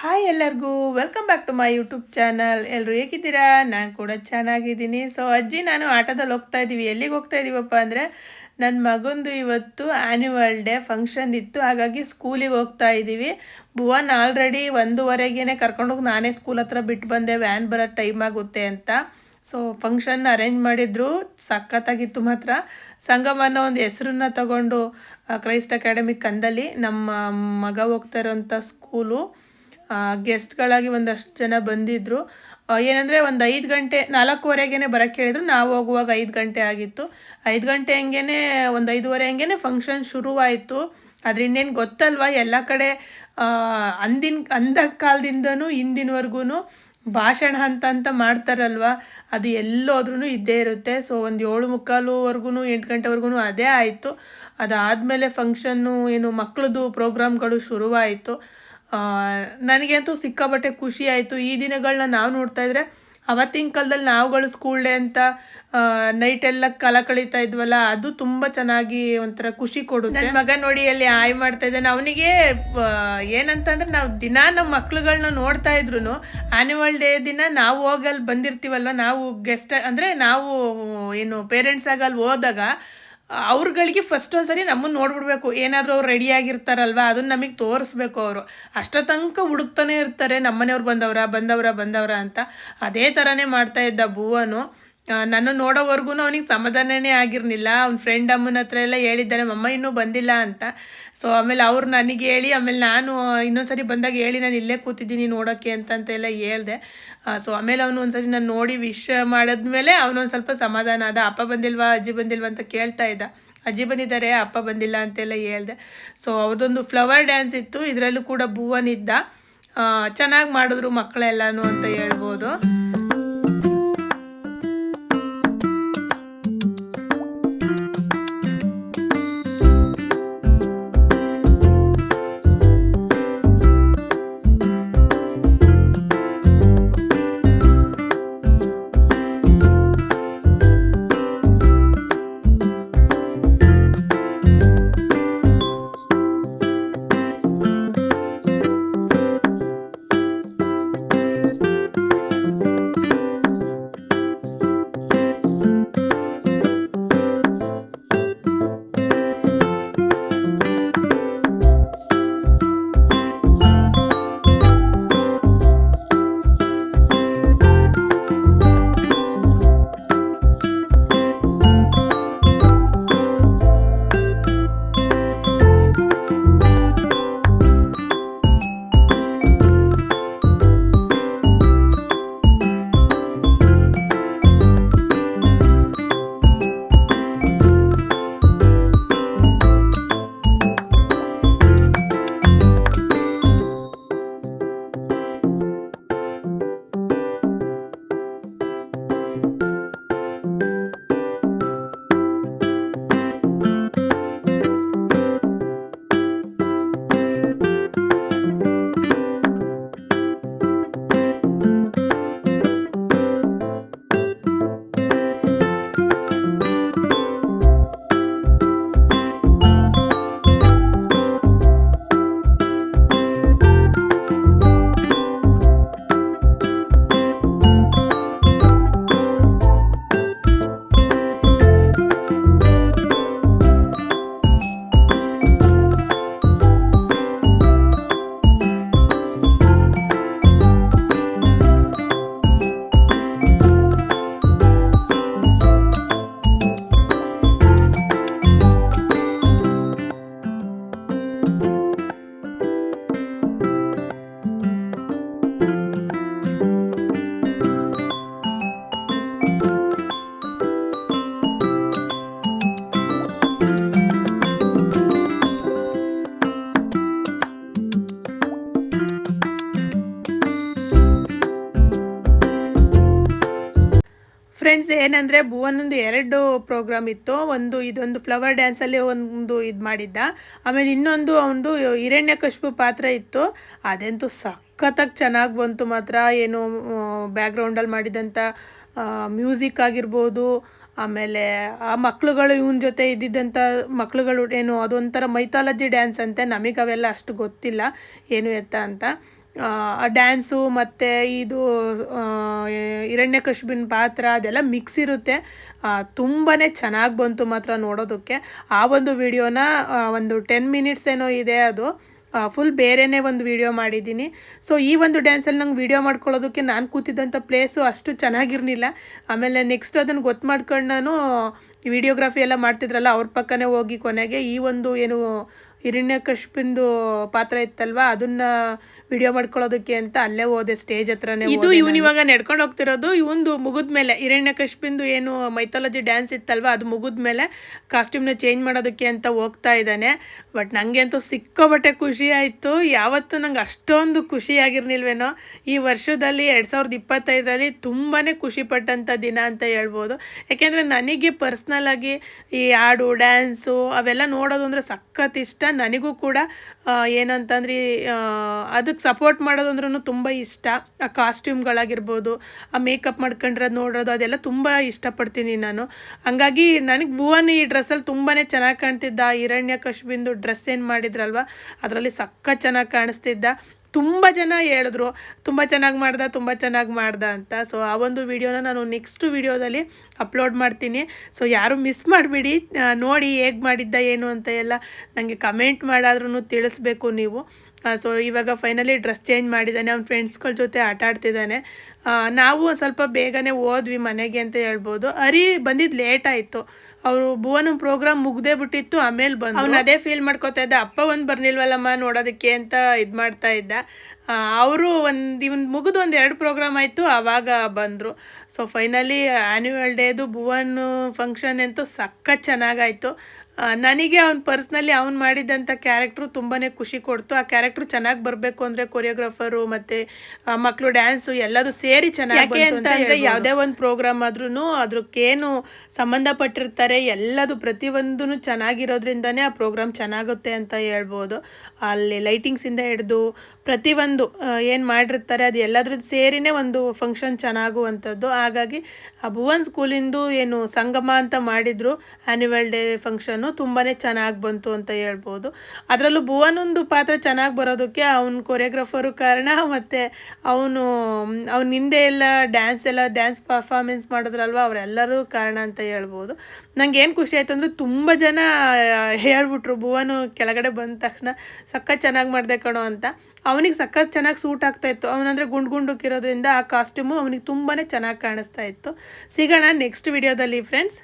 Hi ಎಲ್ಲರಿಗೂ welcome back to my YouTube channel ಎಲ್ಲರೂ ಹೇಗಿದ್ದೀರಾ? ನಾನು ಕೂಡ ಚೆನ್ನಾಗಿದ್ದೀನಿ. ಸೊ ಅಜ್ಜಿ, ನಾನು ಆಟೋದಲ್ಲಿ ಹೋಗ್ತಾ ಇದ್ದೀವಿ ಎಲ್ಲಿಗೆ ಹೋಗ್ತಾ ಇದ್ದೀವಪ್ಪ ಅಂದರೆ ನನ್ನ ಮಗಂದು ಇವತ್ತು ಆ್ಯನ್ಯುವಲ್ ಡೇ ಫಂಕ್ಷನ್ ಇತ್ತು. ಹಾಗಾಗಿ ಸ್ಕೂಲಿಗೆ ಹೋಗ್ತಾ ಇದ್ದೀವಿ ಭುವನ್ ಆಲ್ರೆಡಿ ಒಂದೂವರೆಗೇ ಕರ್ಕೊಂಡೋಗಿ ನಾನೇ ಸ್ಕೂಲ್ ಹತ್ರ ಬಿಟ್ಟು ಬಂದೆ. ವ್ಯಾನ್ ಬರೋ ಟೈಮ್ ಆಗುತ್ತೆ ಅಂತ. ಸೊ ಫಂಕ್ಷನ್ ಅರೇಂಜ್ ಮಾಡಿದ್ರು. ಸಖತ್ತಾಗಿತ್ತು ಮಾತ್ರ. ಸಂಗಮನ ಒಂದು ಹೆಸರನ್ನ ತಗೊಂಡು ಕ್ರೈಸ್ಟ್ ಅಕಾಡೆಮಿ ಕಂದಲ್ಲಿ ನಮ್ಮ ಮಗ ಹೋಗ್ತಾ ಇರೋಂಥ ಸ್ಕೂಲು ಗೆಸ್ಟ್ಗಳಾಗಿ ಒಂದಷ್ಟು ಜನ ಬಂದಿದ್ದರು ಏನಂದರೆ ಒಂದು ಐದು ಗಂಟೆ ನಾಲ್ಕೂವರೆಗೇ ಬರೋಕ್ಕೆ ಹೇಳಿದ್ರು. ನಾವು ಹೋಗುವಾಗ ಐದು ಗಂಟೆ ಆಗಿತ್ತು. ಐದು ಗಂಟೆ ಹಂಗೆ ಒಂದು ಐದೂವರೆ ಹಂಗೆ ಫಂಕ್ಷನ್ ಶುರುವಾಯಿತು. ಆದರೆ ಇನ್ನೇನು ಗೊತ್ತಲ್ವ, ಎಲ್ಲ ಕಡೆ ಅಂದಿನ, ಅಂದ ಕಾಲದಿಂದನೂ ಇಂದಿನವರೆಗೂ ಭಾಷಣ ಅಂತ ಅಂತ ಮಾಡ್ತಾರಲ್ವ, ಅದು ಎಲ್ಲೋದ್ರೂ ಇದ್ದೇ ಇರುತ್ತೆ. ಸೊ ಒಂದು ಏಳು ಮುಕ್ಕಾಲುವರೆಗೂ ಎಂಟು ಗಂಟೆವರೆಗೂ ಅದೇ ಆಯಿತು. ಅದಾದಮೇಲೆ ಫಂಕ್ಷನ್ನು ಏನು ಮಕ್ಕಳದು ಪ್ರೋಗ್ರಾಮ್ಗಳು ಶುರುವಾಯಿತು. ನನಗಂತೂ ಸಿಕ್ಕಾಪಟ್ಟೆ ಖುಷಿ ಆಯಿತು. ಈ ದಿನಗಳನ್ನ ನಾವು ನೋಡ್ತಾ ಇದ್ರೆ ಅವತ್ತಿನ ಕಾಲದಲ್ಲಿ ನಾವುಗಳು ಸ್ಕೂಲ್ ಡೇ ಅಂತ ನೈಟ್ ಎಲ್ಲ ಕಾಲ ಕಳೀತಾ ಇದ್ವಲ್ಲ, ಅದು ತುಂಬ ಚೆನ್ನಾಗಿ ಒಂಥರ ಖುಷಿ ಕೊಡುತ್ತೆ. ನನ್ನ ಮಗ ನೋಡಿ ಅಲ್ಲಿ ಆಯ್ ಮಾಡ್ತಾ ಇದ್ದಾನೆ. ಅವನಿಗೆ ಏನಂತಂದ್ರೆ ನಾವು ದಿನ ನಮ್ಮ ಮಕ್ಳುಗಳನ್ನ ನೋಡ್ತಾ ಇದ್ರು ಆನ್ಯುವಲ್ ಡೇ ದಿನ ನಾವು ಹೋಗಲ್ಲಿ ಬಂದಿರ್ತೀವಲ್ವ, ನಾವು ಗೆಸ್ಟ್ ಅಂದರೆ ನಾವು, ಏನು ಪೇರೆಂಟ್ಸ್ ಆಗಿ ಅಲ್ಲಿ ಹೋದಾಗ ಅವ್ರುಗಳಿಗೆ ಫಸ್ಟ್ ಒಂದ್ಸರಿ ನಮ್ಮನ್ನು ನೋಡ್ಬಿಡ್ಬೇಕು. ಏನಾದರೂ ಅವ್ರು ರೆಡಿಯಾಗಿರ್ತಾರಲ್ವ ಅದನ್ನು ನಮಗೆ ತೋರಿಸ್ಬೇಕು ಅವರು. ಅಷ್ಟೋ ತನಕ ಹುಡುಕ್ತಾನೆ ಇರ್ತಾರೆ. ನಮ್ಮನೆಯವ್ರು ಬಂದವ್ರ ಬಂದವ್ರ ಬಂದವ್ರ ಅಂತ. ಅದೇ ಥರನೇ ಮಾಡ್ತಾ ಇದ್ದ ಭುವನು. ಆ, ನನ್ನ ನೋಡೋವರೆಗೂ ಅವನಿಗೆ ಸಮಾಧಾನನೇ ಆಗಿರಲಿಲ್ಲ. ಅವ್ನ ಫ್ರೆಂಡ್ ಅಮ್ಮನ ಹತ್ರ ಎಲ್ಲ ಹೇಳಿದ್ದಾನೆ ಮಮ್ಮ ಇನ್ನೂ ಬಂದಿಲ್ಲ ಅಂತ. ಸೊ ಆಮೇಲೆ ಅವ್ರು ನನಗೆ ಹೇಳಿ ಆಮೇಲೆ ನಾನು ಇನ್ನೊಂದ್ಸರಿ ಬಂದಾಗ ಹೇಳಿ ನಾನು ಇಲ್ಲೇ ಕೂತಿದ್ದೀನಿ ನೋಡೋಕ್ಕೆ ಅಂತಂತೆಲ್ಲ ಹೇಳ್ದೆ. ಸೊ ಆಮೇಲೆ ಅವನು ಒಂದ್ಸರಿ ನಾನು ನೋಡಿ ವಿಶ್ ಮಾಡಿದ್ಮೇಲೆ ಅವನೊಂದು ಸ್ವಲ್ಪ ಸಮಾಧಾನ ಆದ. ಅಪ್ಪ ಬಂದಿಲ್ವಾ ಅಜ್ಜಿ ಬಂದಿಲ್ವಾ ಅಂತ ಕೇಳ್ತಾ ಇದ್ದ. ಅಜ್ಜಿ ಬಂದಿದ್ದಾರೆ ಅಪ್ಪ ಬಂದಿಲ್ಲ ಅಂತೆಲ್ಲ ಹೇಳ್ದೆ. ಸೊ ಅವ್ರದ್ದೊಂದು ಫ್ಲವರ್ ಡ್ಯಾನ್ಸ್ ಇತ್ತು. ಇದರಲ್ಲೂ ಕೂಡ ಭುವನ್ ಇದ್ದ. ಚೆನ್ನಾಗಿ ಮಾಡಿದ್ರು ಮಕ್ಕಳೆಲ್ಲನೂ ಅಂತ ಹೇಳ್ಬೋದು. ಫ್ರೆಂಡ್ಸ್ ಏನಂದರೆ ಭುವನೊಂದು ಎರಡು ಪ್ರೋಗ್ರಾಮ್ ಇತ್ತು. ಒಂದು ಇದೊಂದು ಫ್ಲವರ್ ಡ್ಯಾನ್ಸಲ್ಲಿ ಒಂದು ಇದು ಮಾಡಿದ್ದ. ಆಮೇಲೆ ಇನ್ನೊಂದು ಅವನದು ಹಿರಣ್ಯಕಶಿಪು ಪಾತ್ರ ಇತ್ತು. ಅದಂತೂ ಸಖತ್ತಾಗಿ ಚೆನ್ನಾಗಿ ಬಂತು ಮಾತ್ರ. ಏನು ಬ್ಯಾಕ್ಗ್ರೌಂಡಲ್ಲಿ ಮಾಡಿದಂಥ ಮ್ಯೂಸಿಕ್ ಆಗಿರ್ಬೋದು, ಆಮೇಲೆ ಆ ಮಕ್ಳುಗಳು ಇವನ ಜೊತೆ ಇದ್ದಿದ್ದಂಥ ಮಕ್ಳುಗಳು, ಏನು ಅದೊಂಥರ ಮೈಥಾಲಜಿ ಡ್ಯಾನ್ಸ್ ಅಂತೆ. ನಮಗೆ ಅವೆಲ್ಲ ಅಷ್ಟು ಗೊತ್ತಿಲ್ಲ. ಏನು ಎತ್ತ ಅಂತ. ಡ್ಯಾನ್ಸು ಮತ್ತು ಇದು ಕಶ್ಬಿನ ಪಾತ್ರ ಅದೆಲ್ಲ ಮಿಕ್ಸ್ ಇರುತ್ತೆ. ತುಂಬಾ ಚೆನ್ನಾಗಿ ಬಂತು ಮಾತ್ರ ನೋಡೋದಕ್ಕೆ. ಆ ಒಂದು ವಿಡಿಯೋನ ಒಂದು ಟೆನ್ ಮಿನಿಟ್ಸ್ ಏನೋ ಇದೆ ಅದು ಫುಲ್ ಬೇರೆನೇ ಒಂದು ವಿಡಿಯೋ ಮಾಡಿದ್ದೀನಿ. ಸೊ ಈ ಒಂದು ಡ್ಯಾನ್ಸಲ್ಲಿ ನಂಗೆ ವಿಡಿಯೋ ಮಾಡ್ಕೊಳ್ಳೋದಕ್ಕೆ ನಾನು ಕೂತಿದ್ದಂಥ ಪ್ಲೇಸು ಅಷ್ಟು ಚೆನ್ನಾಗಿರಲಿಲ್ಲ. ಆಮೇಲೆ ನೆಕ್ಸ್ಟ್ ಅದನ್ನು ಗೊತ್ತು ಮಾಡ್ಕೊಂಡು ನಾನು ವಿಡಿಯೋಗ್ರಫಿ ಎಲ್ಲ ಮಾಡ್ತಿದ್ರಲ್ಲ, ಅವ್ರ ಪಕ್ಕನೇ ಹೋಗಿ ಕೊನೆಗೆ ಈ ಒಂದು ಏನು ಹಿರಣ್ಯಕಶಿಪಿಂದು ಪಾತ್ರ ಇತ್ತಲ್ವಾ? ಅದನ್ನ ವಿಡಿಯೋ ಮಾಡ್ಕೊಳ್ಳೋದಕ್ಕೆ ಅಂತ ಅಲ್ಲೇ ಹೋದೆ ಸ್ಟೇಜ್ ಹತ್ರನೇ ಇದು ಇವನು ಇವಾಗ ನಡ್ಕೊಂಡು ಹೋಗ್ತಿರೋದು ಇವಂದು ಮುಗಿದ ಮೇಲೆ ಹಿರಣ್ಯಕಶ್ಪಿಂದು ಏನು ಮೈಥಾಲಜಿ ಡ್ಯಾನ್ಸ್ ಇತ್ತಲ್ವಾ ಅದು ಮುಗಿದ ಮೇಲೆ ಕಾಸ್ಟ್ಯೂಮ್ನ ಚೇಂಜ್ ಮಾಡೋದಕ್ಕೆ ಅಂತ ಹೋಗ್ತಾ ಇದ್ದಾನೆ. ಬಟ್ ನನಗೆ ಅಂತೂ ಸಿಕ್ಕೋಬಟ್ಟೆ ಖುಷಿ ಆಯಿತು. ಯಾವತ್ತೂ ನಂಗೆ ಅಷ್ಟೊಂದು ಖುಷಿಯಾಗಿರ್ನಿಲ್ವೇನೋ ಈ ವರ್ಷದಲ್ಲಿ ಎರಡು ಸಾವಿರದ ಇಪ್ಪತ್ತೈದರಲ್ಲಿ ತುಂಬಾ ಖುಷಿಪಟ್ಟಂಥ ದಿನ ಅಂತ ಹೇಳ್ಬೋದು. ಯಾಕೆಂದರೆ ನನಗೆ ಪರ್ಸ್ನಲ್ ಆಗಿ ಈ ಹಾಡು ಡ್ಯಾನ್ಸು ಅವೆಲ್ಲ ನೋಡೋದು ಅಂದರೆ ಸಖತ್ ಇಷ್ಟ. ನನಗೂ ಕೂಡ ಏನಂತಂದ್ರೆ ಅದಕ್ಕೆ ಸಪೋರ್ಟ್ ಮಾಡೋದು ಅಂದ್ರೂ ತುಂಬ ಇಷ್ಟ. ಆ ಕಾಸ್ಟ್ಯೂಮ್ಗಳಾಗಿರ್ಬೋದು ಆ ಮೇಕಪ್ ಮಾಡ್ಕೊಂಡಿರೋದು ನೋಡೋದು ಅದೆಲ್ಲ ತುಂಬ ಇಷ್ಟಪಡ್ತೀನಿ ನಾನು. ಹಂಗಾಗಿ ನನಗೆ ಭುವನ್ ಈ ಡ್ರೆಸ್ಸಲ್ಲಿ ತುಂಬಾ ಚೆನ್ನಾಗಿ ಕಾಣ್ತಿದ್ದ. ಹಿರಣ್ಯ ಕಶ್ಬಿಂದು ಡ್ರೆಸ್ ಏನು ಮಾಡಿದ್ರಲ್ವ, ಅದರಲ್ಲಿ ಸಕ್ಕ ಚೆನ್ನಾಗಿ ಕಾಣಿಸ್ತಿದ್ದ. ತುಂಬ ಜನ ಹೇಳಿದ್ರು, ತುಂಬ ಚೆನ್ನಾಗಿ ಮಾಡ್ದ, ತುಂಬ ಚೆನ್ನಾಗಿ ಮಾಡ್ದ ಅಂತ. ಸೊ ಆ ಒಂದು ವಿಡಿಯೋನ ನಾನು ನೆಕ್ಸ್ಟ್ ವಿಡಿಯೋದಲ್ಲಿ ಅಪ್ಲೋಡ್ ಮಾಡ್ತೀನಿ. ಸೊ ಯಾರು ಮಿಸ್ ಮಾಡಿಬಿಡಿ. ನೋಡಿ ಹೇಗೆ ಮಾಡಿದ್ದ, ಏನು ಅಂತ ಎಲ್ಲ ನನಗೆ ಕಮೆಂಟ್ ಮಾಡಾದ್ರೂ ತಿಳಿಸ್ಬೇಕು ನೀವು. ಸೊ ಇವಾಗ ಫೈನಲಿ ಡ್ರೆಸ್ ಚೇಂಜ್ ಮಾಡಿದ್ದಾನೆ. ಅವ್ನ ಫ್ರೆಂಡ್ಸ್ಗಳ ಜೊತೆ ಆಟ ಆಡ್ತಿದ್ದಾನೆ. ನಾವು ಸ್ವಲ್ಪ ಬೇಗನೆ ಹೋದ್ವಿ ಮನೆಗೆ ಅಂತ ಹೇಳ್ಬೋದು. ಅರಿ ಬಂದಿದ್ದು ಲೇಟ್ ಆಯಿತು. ಅವರು ಭುವನ ಪ್ರೋಗ್ರಾಮ್ ಮುಗ್ದೇ ಬಿಟ್ಟಿತ್ತು, ಆಮೇಲೆ ಬಂದು ಅವ್ನು ಅದೇ ಫೀಲ್ ಮಾಡ್ಕೋತಾ ಇದ್ದ, ಅಪ್ಪ ಒಂದು ಬರ್ನಿಲ್ವಲ್ಲಮ್ಮ ನೋಡೋದಕ್ಕೆ ಅಂತ ಇದು ಮಾಡ್ತಾ ಇದ್ದ. ಅವರು ಒಂದು, ಇವನ್ ಮುಗಿದು ಒಂದು ಎರಡು ಪ್ರೋಗ್ರಾಮ್ ಆಯಿತು ಆವಾಗ ಬಂದರು. ಸೊ ಫೈನಲಿ ಆ್ಯನ್ಯುವಲ್ ಡೇದು ಭುವನ್ ಫಂಕ್ಷನ್ ಅಂತೂ ಸಖತ್ ಚೆನ್ನಾಗಾಯಿತು. ನನಗೆ ಅವ್ನು ಪರ್ಸ್ನಲಿ ಅವ್ನು ಮಾಡಿದಂಥ ಕ್ಯಾರೆಕ್ಟ್ರು ತುಂಬಾ ಖುಷಿ ಕೊಡ್ತು. ಆ ಕ್ಯಾರೆಕ್ಟ್ರು ಚೆನ್ನಾಗಿ ಬರಬೇಕು ಅಂದರೆ ಕೊರಿಯೋಗ್ರಾಫರು ಮತ್ತು ಮಕ್ಕಳು ಡ್ಯಾನ್ಸು ಎಲ್ಲದು ಸೇರಿ ಚೆನ್ನಾಗಿ ಅಂತಂದರೆ ಯಾವುದೇ ಒಂದು ಪ್ರೋಗ್ರಾಮ್ ಆದ್ರೂ ಅದಕ್ಕೇನು ಸಂಬಂಧಪಟ್ಟಿರ್ತಾರೆ ಎಲ್ಲದು ಪ್ರತಿಯೊಂದೂ ಚೆನ್ನಾಗಿರೋದ್ರಿಂದನೇ ಆ ಪ್ರೋಗ್ರಾಮ್ ಚೆನ್ನಾಗುತ್ತೆ ಅಂತ ಹೇಳ್ಬೋದು. ಅಲ್ಲಿ ಲೈಟಿಂಗ್ಸಿಂದ ಹಿಡಿದು ಪ್ರತಿಯೊಂದು ಏನು ಮಾಡಿರ್ತಾರೆ ಅದು ಎಲ್ಲದ್ರದ್ದು ಸೇರಿನೇ ಒಂದು ಫಂಕ್ಷನ್ ಚೆನ್ನಾಗುವಂಥದ್ದು. ಹಾಗಾಗಿ ಆ ಭುವನ್ ಸ್ಕೂಲಿಂದು ಏನು ಸಂಗಮ ಅಂತ ಮಾಡಿದ್ರು ಆ್ಯನ್ಯುವಲ್ ಡೇ ಫಂಕ್ಷನ್ನು ತುಂಬಾ ಚೆನ್ನಾಗಿ ಬಂತು ಅಂತ ಹೇಳ್ಬೋದು. ಅದರಲ್ಲೂ ಭುವನೊಂದು ಪಾತ್ರ ಚೆನ್ನಾಗಿ ಬರೋದಕ್ಕೆ ಅವನ ಕೊರಿಯೋಗ್ರಾಫರು ಕಾರಣ ಮತ್ತು ಅವನು, ಅವನ ಹಿಂದೆ ಎಲ್ಲ ಡ್ಯಾನ್ಸ್ ಎಲ್ಲ ಡ್ಯಾನ್ಸ್ ಪರ್ಫಾರ್ಮೆನ್ಸ್ ಮಾಡೋದ್ರಲ್ವ ಅವರೆಲ್ಲರೂ ಕಾರಣ ಅಂತ ಹೇಳ್ಬೋದು. ನಂಗೆ ಏನು ಖುಷಿ ಆಯಿತು ಅಂದರೆ ತುಂಬ ಜನ ಹೇಳ್ಬಿಟ್ರು ಭುವನು ಕೆಳಗಡೆ ಬಂದ ತಕ್ಷಣ ಸಖತ್ ಚೆನ್ನಾಗಿ ಮಾಡಿದೆ ಕಣೋ ಅಂತ. ಅವನಿಗೆ ಸಖತ್ ಚೆನ್ನಾಗಿ ಸೂಟ್ ಆಗ್ತಾ ಇತ್ತು. ಅವನಂದ್ರೆ ಗುಂಡು ಗುಂಡುಕ್ಕಿರೋದ್ರಿಂದ ಆ ಕಾಸ್ಟ್ಯೂಮು ಅವನಿಗೆ ತುಂಬಾ ಚೆನ್ನಾಗಿ ಕಾಣಿಸ್ತಾ ಇತ್ತು. ಸಿಗೋಣ ನೆಕ್ಸ್ಟ್ ವಿಡಿಯೋದಲ್ಲಿ ಫ್ರೆಂಡ್ಸ್